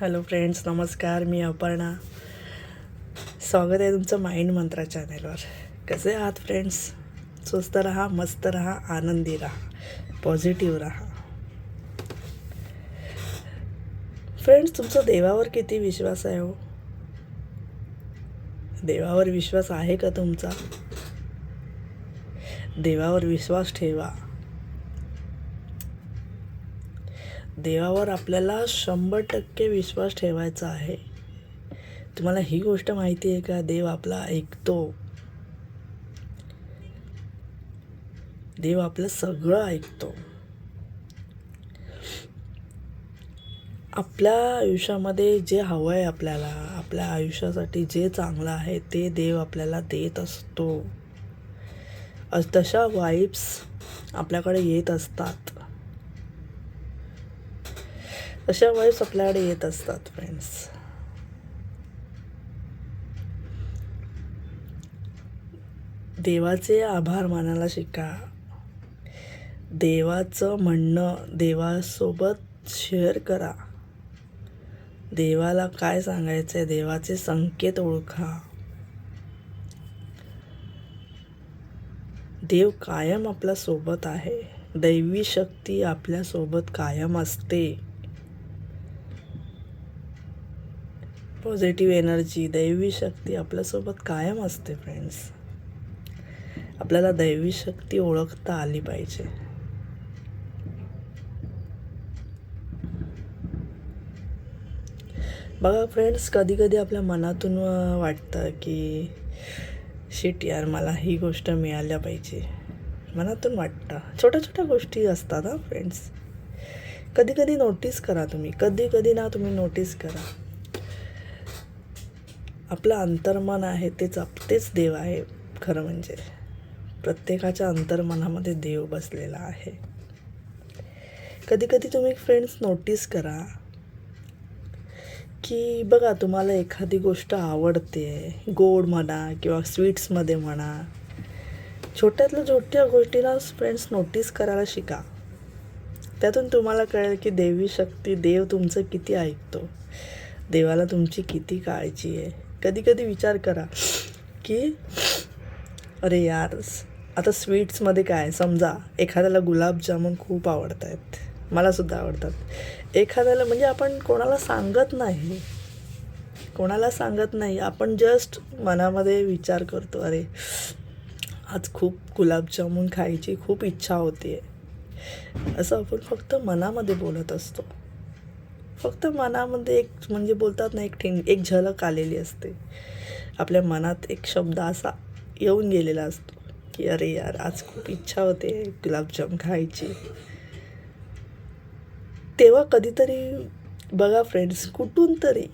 Hello friends नमस्कार मी अपर्णा. स्वागत आहे तुमचं माइंड मंत्रा चॅनेलवर. कसे आहात फ्रेंड्स? स्वस्त राहा मस्त राहा आनंदी राहा पॉझिटिव्ह राहा. फ्रेंड्स तुमचा देवावर किती विश्वास आहे हो? देवावर विश्वास आहे का तुमचा? देवावर विश्वास ठेवा. देवावर आपल्याला शंभर टक्के विश्वास ठेवायचा आहे. तुम्हाला ही गोष्ट माहिती आहे का? देव आपला ऐकतो. देव आपलं सगळं ऐकतो. आपल्या आयुष्यामध्ये जे हवं आहे आपल्याला आपल्या आयुष्यासाठी जे चांगलं आहे ते देव आपल्याला देत असतो. तशा वाईब्स आपल्याकडे येत असतात. अशा वाईब्स आपल्याकडे येत असतात फ्रेंड्स देवाचे आभार मानायला शिका. देवाचं म्हणणं देवासोबत शेअर करा. देवाला काय सांगायचं आहे देवाचे संकेत ओळखा. देव कायम आपल्यासोबत आहे. दैवी शक्ती आपल्यासोबत कायम असते. पॉझिटिव्ह एनर्जी दैवी शक्ती आपल्यासोबत कायम असते फ्रेंड्स आपल्याला दैवी शक्ती ओळखता आली पाहिजे. बघा फ्रेंड्स कधी कधी आपल्या मनातून वाटतं की शिट यार मला ही गोष्ट मिळाल्या पाहिजे. मनातून वाटतं. छोट्या छोट्या गोष्टी असतात हा फ्रेंड्स कधी कधी नोटीस करा तुम्ही. कधी कधी ना तुम्ही नोटीस करा. आपलं अंतर्मन आहे तेच आप तेच देव आहे खरं म्हणजे. प्रत्येकाच्या अंतर्मनामध्ये देव बसलेला आहे. कधी कधी तुम्ही फ्रेंड्स नोटीस करा की बघा तुम्हाला एखादी गोष्ट आवडते गोड म्हणा किंवा स्वीट्समध्ये म्हणा छोट्यातल्या छोट्या गोष्टीला फ्रेंड्स नोटीस करायला शिका. त्यातून तुम्हाला कळेल की देवी शक्ती देव तुमचं किती ऐकतो. देवाला तुमची किती काळजी आहे. कधी कधी विचार करा की अरे यार आता स्वीट्समध्ये काय समजा एखाद्याला गुलाबजामुन खूप आवडत आहेत मलासुद्धा आवडतात. एखाद्याला म्हणजे आपण कोणाला सांगत नाही. कोणाला सांगत नाही. आपण जस्ट मनामध्ये विचार करतो अरे आज खूप गुलाबजामुन खायची खूप इच्छा होती आहे असं आपण फक्त मनामध्ये बोलत असतो. फक्त मनामध्ये एक म्हणजे बोलतात ना एक ठिंग एक झलक आलेली असते. आपल्या मनात एक शब्द असा येऊन गेलेला असतो की अरे यार आज खूप इच्छा होते गुलाबजाम खायची. तेव्हा कधीतरी बघा फ्रेंड्स कुठून तरी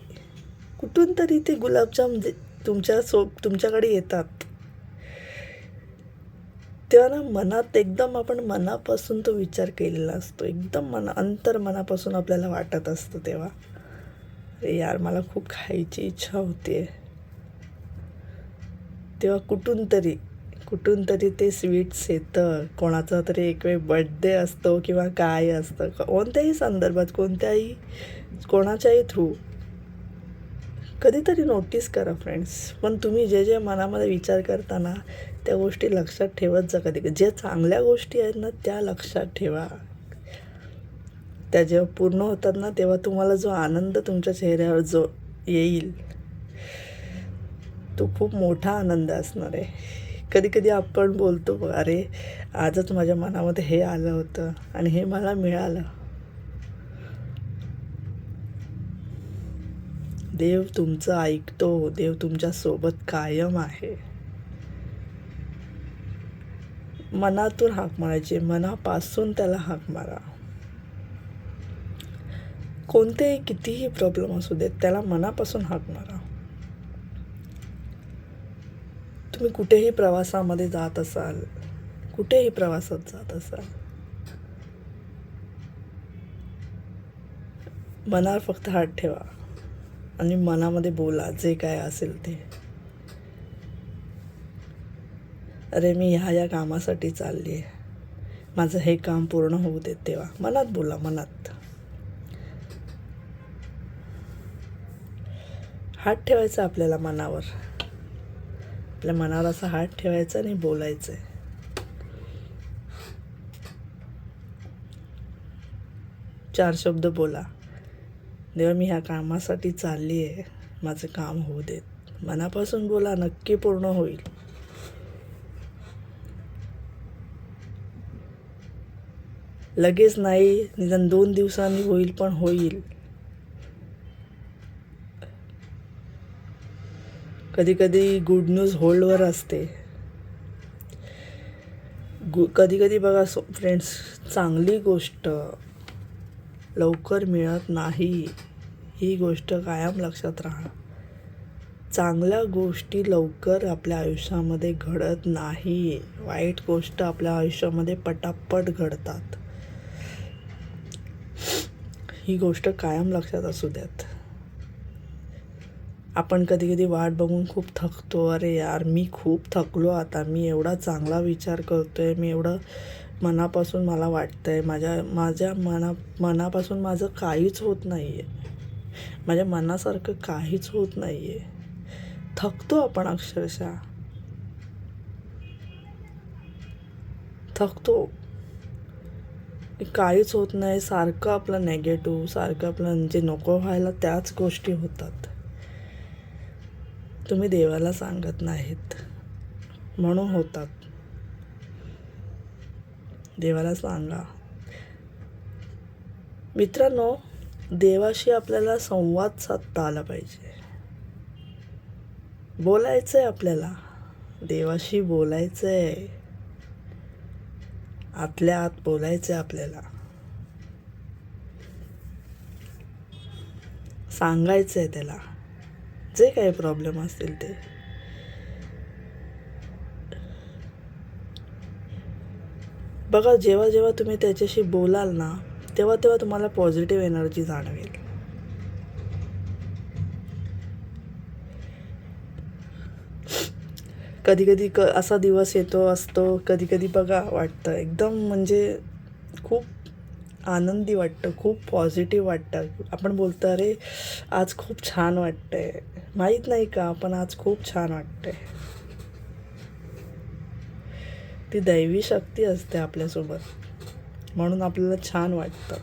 कुठून तरी ते गुलाबजाम जे तुमच्या सो तुमच्याकडे येतात. तेव्हा ना मनात एकदम आपण मनापासून तो विचार केलेला असतो. एकदम मना अंतर मनापासून आपल्याला वाटत असतं तेव्हा. अरे यार मला खूप खायची इच्छा होते तेव्हा कुठून तरी कुठून तरी ते स्वीट्स येतं. कोणाचा तरी एक वेळ बड्डे असतो किंवा काय असतं. कोणत्याही संदर्भात कोणत्याही कोणाच्याही थ्रू. कधीतरी नोटीस करा फ्रेंड्स. पण तुम्ही जे जे मनामध्ये विचार करताना त्या गोष्टी लक्षात ठेवत जा कधी कधी. चांगल्या गोष्टी आहेत ना त्या लक्षात ठेवा. त्या जेव्हा पूर्ण होतात ना तेव्हा तुम्हाला जो आनंद तुमच्या चेहऱ्यावर जो येईल तो खूप मोठा आनंद असणार आहे. कधी कधी आपण बोलतो अरे आजच माझ्या मनामध्ये हे आलं होतं आणि हे मला मिळालं. देव तुमचं ऐकतो देव तुमच्यासोबत कायम आहे. मनातून हाक मारायची मनापासून त्याला हाक मारा. कोणतेही कितीही प्रॉब्लेम असू देत त्याला मनापासून हाक मारा. तुम्ही कुठेही प्रवासामध्ये जात असाल कुठेही प्रवासात जात असाल मनावर फक्त हात ठेवा आणि मनामध्ये बोला जे काय असेल ते. अरे मी ह्या या कामासाठी चालली आहे माझं हे काम पूर्ण होऊ देत तेव्हा. मनात बोला मनात. हात ठेवायचा आपल्याला मनावर. आपल्या मनावर असा हात ठेवायचा आणि बोलायचं आहे चार शब्द बोला. देवा मी ह्या कामासाठी चालली आहे माझं काम होऊ देत. मनापासून बोला नक्की पूर्ण होईल. लगेच नाही निदान दोन दिवसांनी होईल पण होईल. कधी कधी गुड न्यूज होल्डवर असते. गु कधी कधी बघा सो फ्रेंड्स चांगली गोष्ट लवकर मिळत नाही. ही गोष्ट कायम लक्षात राहा. चांगल्या गोष्टी लवकर आपल्या आयुष्यामध्ये घडत नाही. वाईट गोष्ट आपल्या आयुष्यामध्ये पटापट घडतात. ही गोष्ट कायम लक्षात असू द्यात. आपण कधी कधी वाट बघून खूप थकतो. अरे यार मी खूप थकलो आता. मी एवढा चांगला विचार करतोय. मी एवढं मनापासून मला वाटतंय. माझ्या माझ्या मना मनापासून माझं काहीच होत नाही आहे माझ्या मनासारखं काहीच होत नाही आहे थकतो आपण अक्षरशः. थकतो. काहीच होत नाही. सारखं आपलं नेगेटिव्ह सारखं आपलं जे नको व्हायला त्याच गोष्टी होतात. तुम्ही देवाला सांगत नाहीत. म्हणून होतात. देवाला सांगा. मित्रांनो देवाशी आपल्याला संवाद साधता आला पाहिजे. बोलायचं आहे आपल्याला. देवाशी बोलायचं आहे आतल्या आत बोलायचं आहे आपल्याला. सांगायचं आहे त्याला. जे काही प्रॉब्लेम असतील ते. बघा जेव्हा जेव्हा तुम्ही त्याच्याशी बोलाल ना तेव्हा तेव्हा तुम्हाला पॉझिटिव्ह एनर्जी जाणवेल. कधी कधी क असा दिवस येतो असतो कधी कधी बघा वाटतं. एकदम म्हणजे खूप आनंदी वाटतं खूप पॉझिटिव्ह वाटतं. आपण बोलतो अरे आज खूप छान वाटतंय. माहीत नाही का पण आज खूप छान वाटतंय. ती दैवी शक्ती असते आपल्यासोबत. म्हणून आपल्याला छान वाटतं.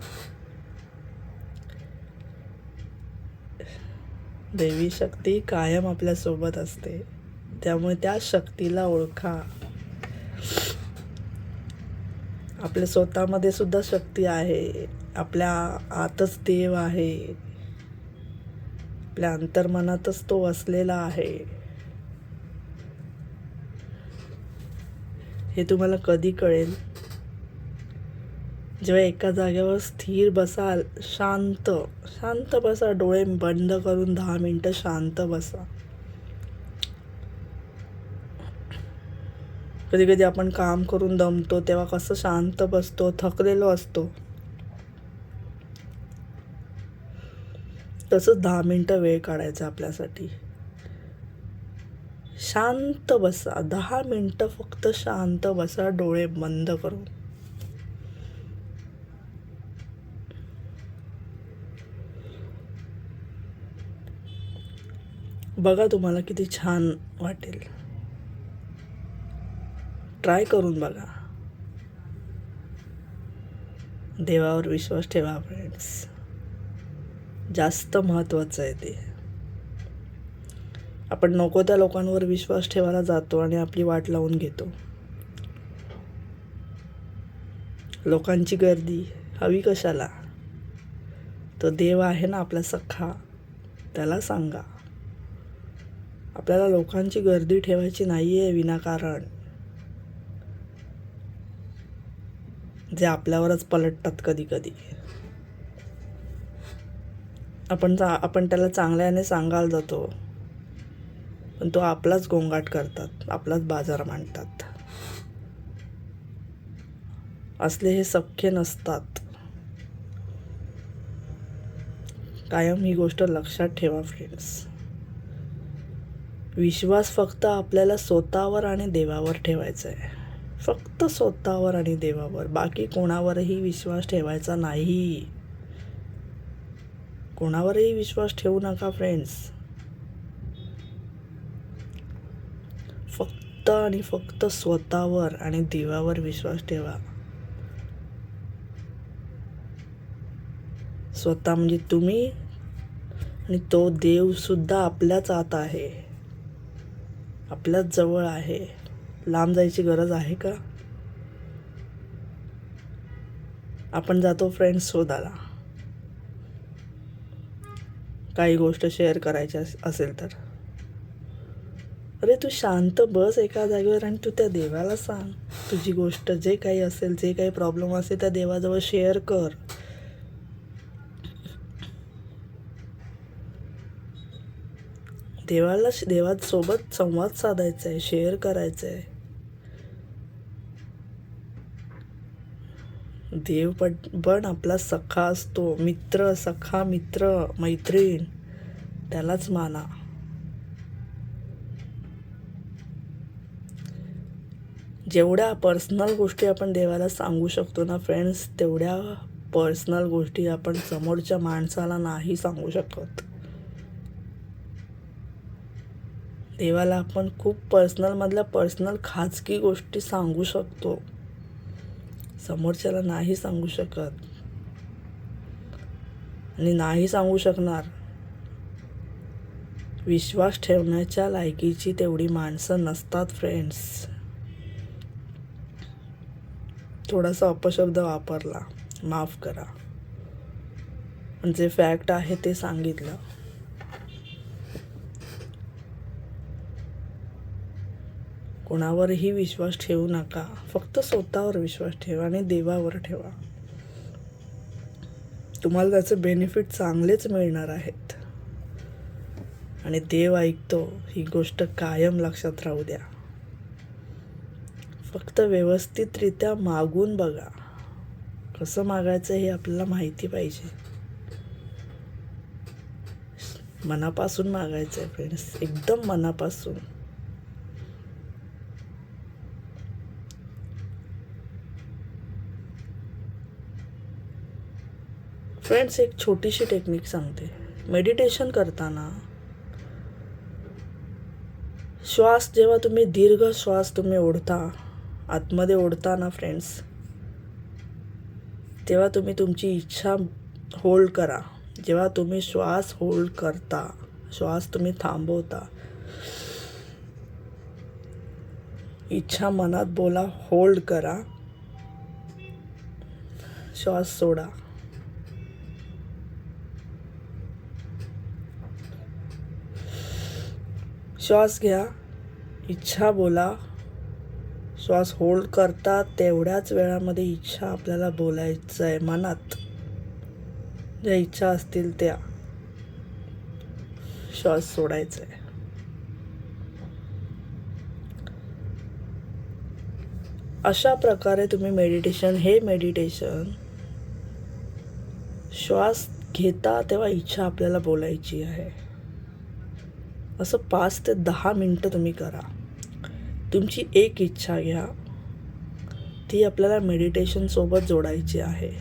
दैवी शक्ती कायम आपल्यासोबत असते. त्यामुळे त्या शक्तीला ओळखा. आपल्या स्वतःमध्ये सुद्धा शक्ती आहे. आपल्या आतच देव आहे. आपल्या अंतर्मनातच तो वसलेला आहे. हे तुम्हाला कधी कळेल? जेव्हा एका जागेवर स्थिर बसाल शांत शांत बसा डोळे बंद करून दहा मिनटं शांत बसा. कधी कधी आपण काम करून दमतो तेव्हा कसं शांत बसतो थकलेलो असतो. तसंच दहा मिनटं वेळ काढायचा आपल्यासाठी. शांत बसा. दहा मिनटं फक्त शांत बसा डोळे बंद करून बघा तुम्हाला किती छान वाटेल. ट्राय करून बघा. देवावर विश्वास ठेवा फ्रेंड्स जास्त महत्त्वाचं आहे ते. आपण नको त्या लोकांवर विश्वास ठेवायला जातो आणि आपली वाट लावून घेतो. लोकांची गर्दी हवी कशाला? तो देव आहे ना आपला सख्खा त्याला सांगा. आपल्याला लोकांची गर्दी ठेवायची नाही आहे विनाकारण. जे आपल्यावरच पलटतात कधी कधी. आपण चा आपण त्याला चांगल्याने सांगायला जातो. पण तो आपलाच गोंगाट करतात आपलाच बाजार मांडतात. असले हे सख्य नसतात. कायम ही गोष्ट लक्षात ठेवा फ्रेंड्स विश्वास फक्त आपल्याला स्वतःवर आणि देवावर ठेवायचा आहे. फक्त स्वतःवर आणि देवावर. बाकी कोणावरही विश्वास ठेवायचा नाही. कोणावरही विश्वास ठेवू नका फ्रेंड्स फक्त आणि फक्त स्वतःवर आणि देवावर विश्वास ठेवा. स्वतः म्हणजे तुम्ही आणि तो देवसुद्धा आपल्याच आत आहे. आपल्याच जवळ आहे. लांब जायची गरज आहे का? आपण जातो फ्रेंड्स शोधाला काही गोष्ट शेअर करायची असेल तर. अरे तू शांत बस एका जागेवर आणि तू त्या देवाला सांग. तुझी गोष्ट जे काही असेल जे काही प्रॉब्लेम असेल त्या देवाजवळ शेअर कर. देवाला देवासोबत संवाद साधायचा आहे शेअर करायचं आहे देव पण पण आपला सखा असतो मित्र सखा मित्र मैत्रीण त्यालाच माना. जेवढ्या पर्सनल गोष्टी आपण देवाला सांगू शकतो ना फ्रेंड्स तेवढ्या पर्सनल गोष्टी आपण समोरच्या माणसाला नाही सांगू शकत. देवाला आपण खूप पर्सनलमधल्या पर्सनल खाजगी गोष्टी सांगू शकतो. समोरच्याला नाही सांगू शकत. आणि नाही सांगू शकणार. विश्वास ठेवण्याच्या लायकीची तेवढी माणसं नसतात फ्रेंड्स थोडासा अपशब्द वापरला. माफ करा. पण जे फॅक्ट आहे ते सांगितलं. कोणावरही विश्वास ठेवू नका. फक्त स्वतःवर विश्वास ठेवा आणि देवावर ठेवा. तुम्हाला त्याचे बेनिफिट चांगलेच मिळणार आहेत. आणि देव ऐकतो ही गोष्ट कायम लक्षात राहू द्या. फक्त व्यवस्थितरित्या मागून बघा. कसं मागायचं हे आपल्याला माहिती पाहिजे. मनापासून मागायचं आहे फ्रेंड्स एकदम मनापासून. फ्रेंड्स एक छोटीशी टेक्निक सांगते. मेडिटेशन करताना श्वास जेव्हा तुम्ही दीर्घ श्वास तुम्ही ओढता आतमध्ये ओढता ना फ्रेंड्स तेव्हा तुम्ही तुमची इच्छा होल्ड करा. जेव्हा तुम्ही श्वास होल्ड करता श्वास तुम्ही थांबवता इच्छा मनात बोला होल्ड करा. श्वास सोडा. श्वास घ्या. इच्छा बोला. श्वास होल्ड करता तेवढ्याच वेळामध्ये इच्छा आपल्याला बोलायचं आहे मनात. ज्या इच्छा असतील त्या. श्वास सोडायचा आहे अशा प्रकारे तुम्ही मेडिटेशन हे मेडिटेशन श्वास घेता तेव्हा इच्छा आपल्याला बोलायची आहे. असं पाच ते दहा मिनटं तुम्ही करा. तुमची एक इच्छा घ्या. ती आपल्याला मेडिटेशनसोबत जोडायची आहे.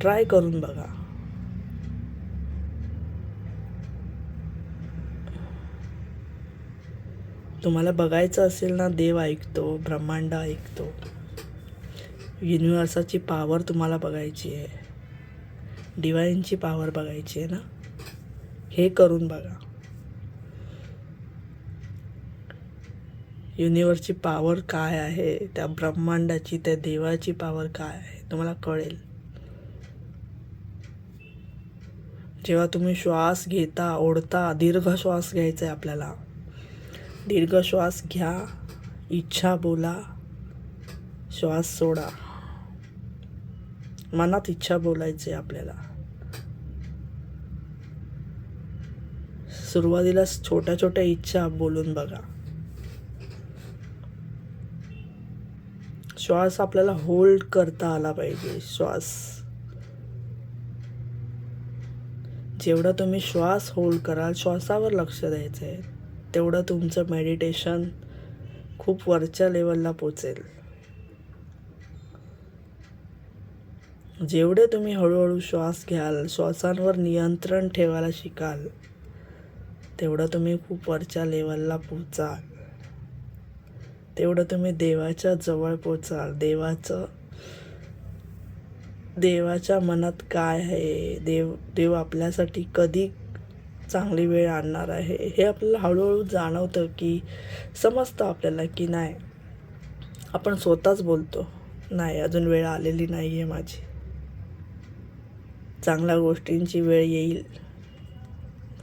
ट्राय करून बघा. तुम्हाला बघायचं असेल ना देव ऐकतो ब्रह्मांड ऐकतो. युनिवर्साची पावर तुम्हाला बघायची आहे. डिवाईनची पावर बघायची आहे ना? हे करून बघा. युनिवर्सची पावर काय आहे? त्या ब्रह्मांडाची त्या देवाची पावर काय आहे? तुम्हाला कळेल. जेव्हा तुम्ही श्वास घेता ओढता दीर्घ श्वास घ्यायचा आहे आपल्याला. दीर्घ श्वास घ्या. इच्छा बोला. श्वास सोडा. मनात इच्छा बोलायची आहे आपल्याला. सुरुवातीला छोट्या छोट्या इच्छा बोलून बघा. श्वास आपल्याला होल्ड करता आला पाहिजे श्वास. जेवढा तुम्ही श्वास होल्ड कराल श्वासावर लक्ष द्यायचं आहे तेवढं तुमचं मेडिटेशन खूप वरच्या लेवलला पोचेल. जेवढे तुम्ही हळूहळू श्वास घ्याल श्वासांवर नियंत्रण ठेवायला शिकाल तेवढं तुम्ही खूप वरच्या लेवलला पोचाल तेवढं तुम्ही देवाच्या जवळ पोचाल देवाचं देवाच्या मनात काय आहे? देव देव आपल्यासाठी कधी चांगली वेळ आणणार आहे? हे आपल्याला हळूहळू जाणवतं की समजतं आपल्याला की नाही. आपण स्वतःच बोलतो नाही अजून वेळ आलेली नाही आहे माझी. चांगल्या गोष्टींची वेळ येईल.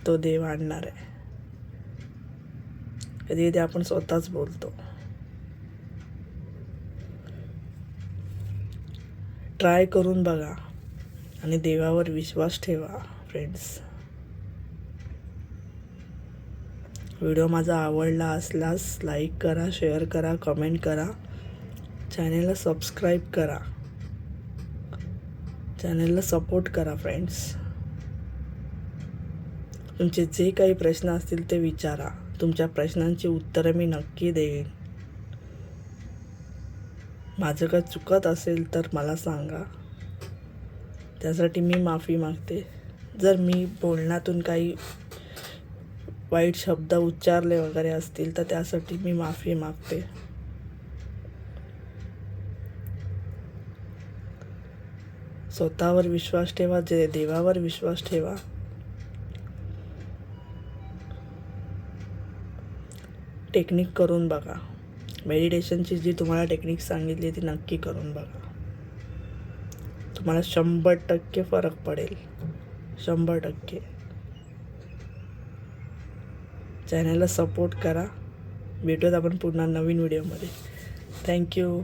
तो देव आणणार आहे. कधी कधी आपण स्वतःच बोलतो. ट्राय करून बघा आणि देवावर विश्वास ठेवा फ्रेंड्स व्हिडिओ माझा आवडला असल्यास लाईक करा शेअर करा कमेंट करा. चॅनेलला सबस्क्राईब करा. चॅनेलला सपोर्ट करा फ्रेंड्स तुमचे जे काही प्रश्न असतील ते विचारा. तुमच्या प्रश्नांची उत्तरं मी नक्की देईन. माझं काय चुकत असेल तर मला सांगा. त्यासाठी मी माफी मागते. जर मी बोलण्यातून काही वाईट शब्द उच्चारले वगैरे असतील तर त्यासाठी मी माफी मागते. स्वतःवर विश्वास ठेवा जे देवावर विश्वास ठेवा. टेक्निक करून बघा. मेडिटेशनची जी तुम्हाला टेक्निक सांगितली ती नक्की करून बघा. तुम्हाला शंभर टक्के फरक पडेल. शंभर टक्के. चॅनलला सपोर्ट करा. भेटूयात आपण पुन्हा नवीन व्हिडिओमध्ये. थँक्यू.